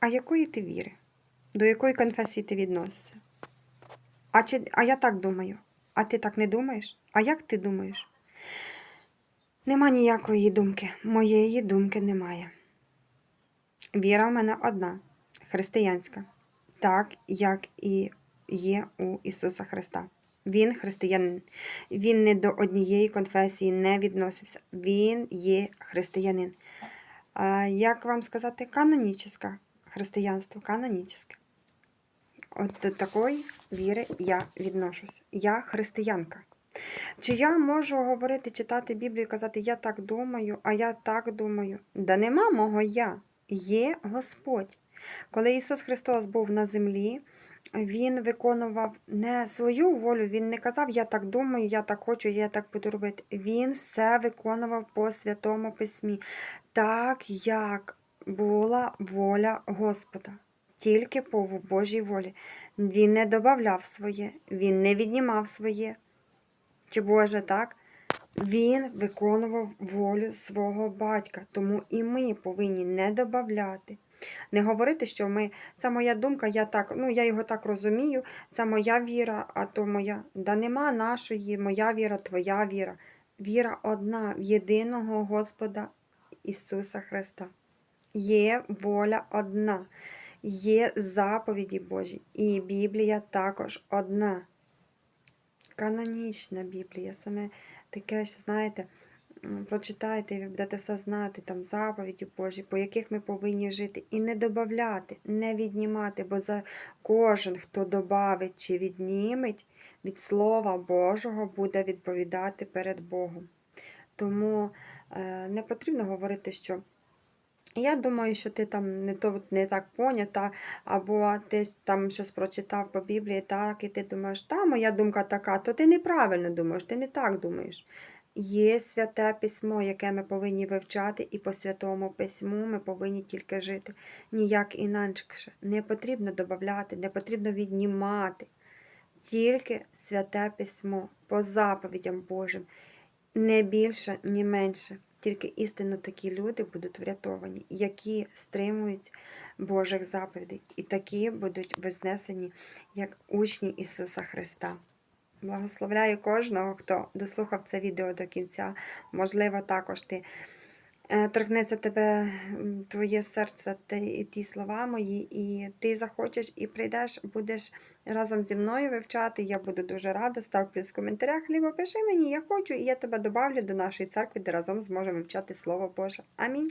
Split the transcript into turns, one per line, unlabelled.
А якої ти віри? До якої конфесії ти відносишся? А, чи, а я так думаю. А ти так не думаєш? А як ти думаєш? Нема ніякої думки. Моєї думки немає. Віра в мене одна християнська, так як і є у Ісуса Христа. Він християнин. Він не до однієї конфесії не відносився. Він є християнин. Як вам сказати, канонічне християнство, канонічне. От до такої віри я відношусь. Я християнка. Чи я можу говорити, читати Біблію і казати, я так думаю, а я так думаю? Да нема мого я. Є Господь. Коли Ісус Христос був на землі, Він виконував не свою волю, Він не казав, я так думаю, я так хочу, я так буду робити. Він все виконував по Святому Письмі, так як була воля Господа. Тільки по Божій волі. Він не додавав своє, він не віднімав своє. Чи Боже, так? Він виконував волю свого батька, тому і ми повинні не додавати. Не говорити, що ми, це моя думка, я так, ну я його так розумію, це моя віра, а то моя. Да нема нашої, моя віра, твоя віра. Віра одна в єдиного Господа Ісуса Христа. Є воля одна, є заповіді Божі, і Біблія також одна. Канонічна Біблія, саме таке, що, знаєте, прочитайте, і ви будете все знати, там заповіді Божі, по яких ми повинні жити, і не додати, не віднімати, бо за кожен, хто добавить чи відніметь від Слова Божого, буде відповідати перед Богом. Тому е, не потрібно говорити, що я думаю, що ти там не то не так понята, або ти там щось прочитав по Біблії, так, і ти думаєш, та моя думка така, то ти неправильно думаєш, ти не так думаєш. Є святе письмо, яке ми повинні вивчати, і по святому письму ми повинні тільки жити. Ніяк інакше. Не потрібно додати, не потрібно віднімати. Тільки святе письмо по заповідям Божим. Не більше, ні менше. Тільки істинно такі люди будуть врятовані, які стримують Божих заповідей, і такі будуть вознесені як учні Ісуса Христа. Благословляю кожного, хто дослухав це відео до кінця. Можливо, також ти торкнеться тебе твоє серце і ті слова мої, і ти захочеш і прийдеш, будеш разом зі мною вивчати. Я буду дуже рада. Став плюс в коментарях, либо пиши мені, я хочу, і я тебе добавлю до нашої церкви, де разом зможемо вивчати Слово Боже. Амінь.